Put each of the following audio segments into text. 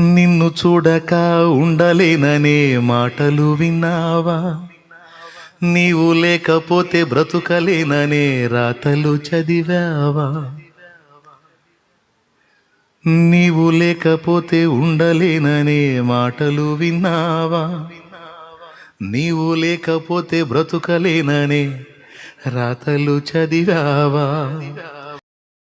నిన్ను చూడక ఉండలేననే మాటలు విన్నావా? నీవు లేకపోతే బ్రతుకలేననే రాతలు చదివావా? నీవు లేకపోతే ఉండలేననే మాటలు విన్నావా? నీవు లేకపోతే బ్రతుకలేననే రాతలు చదివావా?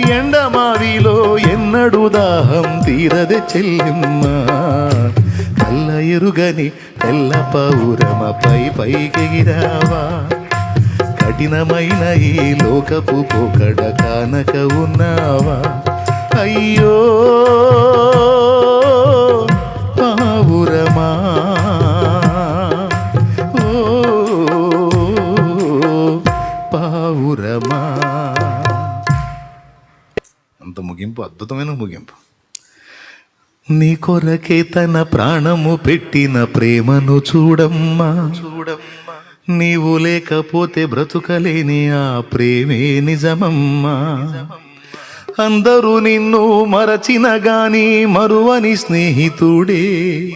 ఎండమావిలో ఎన్నడు దాహం తీరదే చెల్లెమ్మ. కల్ల ఎరుగని తెల్ల పౌరమపై పైకెగిరావా కఠినమైన ఈ లోకపు పోకడ కానక ఉన్నావా? అయ్యో! ముగింపు అద్భుతమైన ముగింపు. నీ కొరకే తన ప్రాణము పెట్టిన ప్రేమను చూడమ్మా. చూడమ్మా. నీవు లేకపోతే బ్రతుకలేని ఆ ప్రేమే నిజమమ్మా. అందరూ నిన్ను మరచిన గాని మరువని స్నేహితుడే.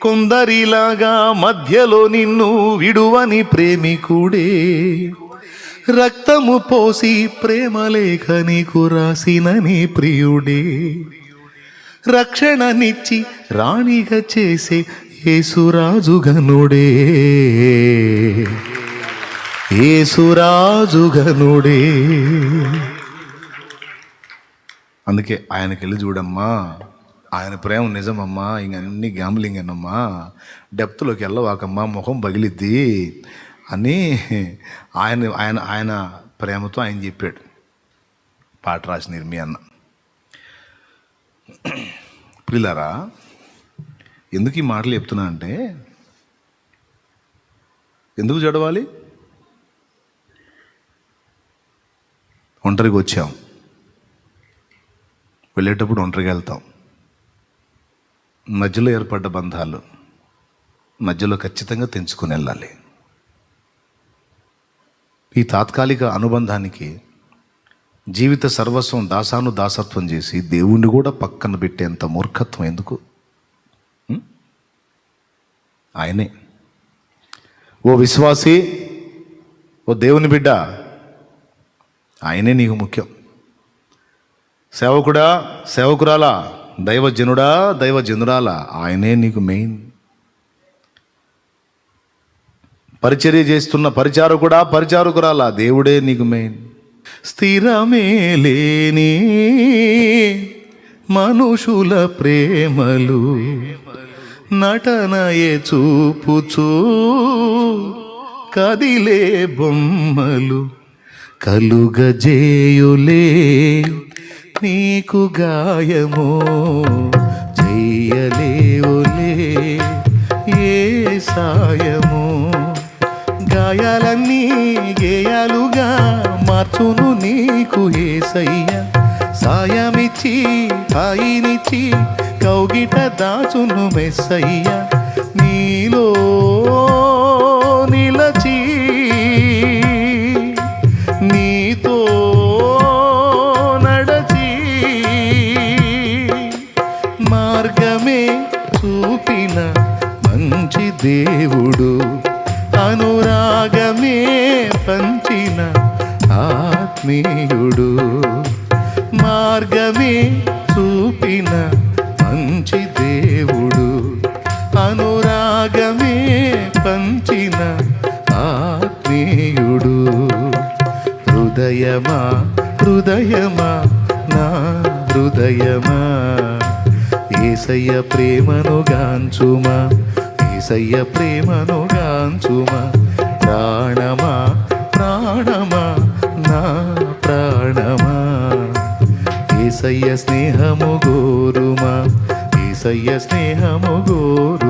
కొందరిలాగా మధ్యలో నిన్ను విడువని ప్రేమికుడే. రక్తము పోసి ప్రేమ లేఖ నీకు రాసిన నీ ప్రియుడే. రక్షణనిచ్చి రాణిగా చేసే ఏసురాజుగనుడే ఏసురాజుగనుడే అందుకే ఆయనకి వెళ్ళి చూడమ్మా. ఆయన ప్రేమ నిజమమ్మా. ఇంక అన్ని గ్యాంబ్లింగ్ అన్నమ్మా డెప్త్లోకి వెళ్ళవాకమ్మా. ముఖం పగిలిద్ది. అని ఆయన ఆయన ఆయన ప్రేమతో ఆయన చెప్పాడు. పాట రాసిన నిర్మి అన్న. పిల్లరా ఎందుకు ఈ మాటలు చెప్తున్నా అంటే ఎందుకు చదవాలి ఒంటరికి వచ్చాం. వెళ్ళేటప్పుడు ఒంటరికి వెళ్తాం. మధ్యలో ఏర్పడ్డ బంధాలు మధ్యలో ఖచ్చితంగా తెంచుకొని వెళ్ళాలి. ఈ తాత్కాలిక అనుబంధానికి జీవిత సర్వస్వం దాసాను దాసత్వం చేసి దేవుణ్ణి కూడా పక్కన పెట్టేంత మూర్ఖత్వం ఎందుకు? ఆయనే. ఓ విశ్వాసి ఓ దేవుని బిడ్డ ఆయనే నీకు ముఖ్యం. సేవకుడా సేవకురాలా దైవజనుడా దైవజనురాలా ఆయనే నీకు మెయిన్. పరిచర్య చేస్తున్న పరిచారకుడా పరిచారకురాలా? దేవుడే నీకు మెయిన్ స్థిరమే లేని మనుషుల ప్రేమలు నటనయే చూపుచూ కదిలే బొమ్మలు కలుగజేయులే నీకు గాయమో చెయ్యలేవులే ఏ సాయ మార్చును నీకు ఏసయ్య. సాయమిచ్చి హాయినిచ్చి కౌగిట దాచును మెస్సయ్య. నీలో నిలచి నీతో నడచి మార్గమే చూపిన మంచి దేవుడు. అనురాగమే పంచిన ఆత్మీయుడు. మార్గమే చూపిన మంచి దేవుడు. అనురాగమే పంచిన ఆత్మీయుడు. హృదయమా హృదయమా నా హృదయమా? ఏసయ్య ప్రేమను గాంచుమా? ఏసయ్య ప్రేమను గాంచుమా? ప్రాణమా ఈసయ్య స్నేహము గోరుమా ఈసయ్య స్నేహము గోరు